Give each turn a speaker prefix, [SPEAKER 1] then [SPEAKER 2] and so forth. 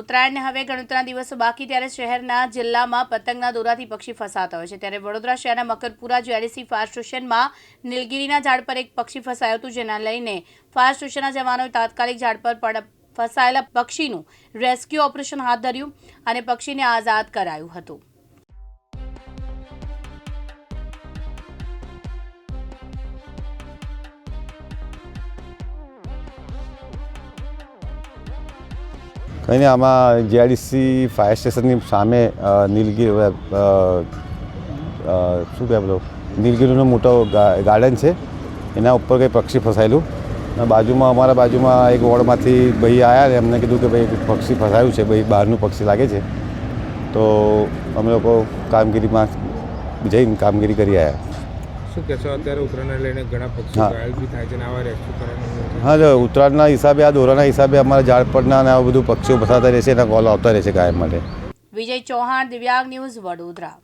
[SPEAKER 1] ઉત્તરાયણને હવે ગણતરીના દિવસો બાકી ત્યારે શહેરના જિલ્લામાં પતંગના દોરાથી પક્ષી ફસાતા હોય છે. ત્યારે વડોદરા શહેરના મકરપુરા જીઆરડીસી ફાયર સ્ટેશનમાં નીલગીરીના ઝાડ પર એક પક્ષી ફસાયું હતું, જેના લઈને ફાયર સ્ટેશનના જવાનોએ તાત્કાલિક ઝાડ પર ફસાયેલા પક્ષીનું રેસ્ક્યુ ઓપરેશન હાથ ધર્યું અને પક્ષીને આઝાદ કરાયું હતું.
[SPEAKER 2] કંઈ નહીં આમાં જીઆઈડીસી ફાયર સ્ટેશનની સામે નીલગીરી શું કહેવાય બોલો નીલગીરીનો મોટો ગાર્ડન છે. એના ઉપર કંઈ પક્ષી ફસાયેલું. અને બાજુમાં, અમારા બાજુમાં એક વોર્ડમાંથી ભાઈ આવ્યા ને એમને કીધું કે ભાઈ પક્ષી ફસાયું છે, ભાઈ બહારનું પક્ષી લાગે છે. તો અમે લોકો કામગીરીમાં જઈને કામગીરી કરી આવ્યા
[SPEAKER 3] શું કહેશો અત્યારે ઉત્તરાયણને લઈને ઘણા પક્ષીઓ
[SPEAKER 2] હા.
[SPEAKER 3] ઘાયલ બી થાય છે આવા રેસ્ક્યુ કરવાનું
[SPEAKER 2] હા જો ઉત્તરાયણના હિસાબે આ દોરાના હિસાબે અમારા ઝાડ પરના અને આ બધું પક્ષીઓ ફસાતા રહેશે એના કોલ આવતા રહેશે કાયમ માટે.
[SPEAKER 1] વિજય ચૌહાણ દિવ્યાંગ ન્યૂઝ વડોદરા.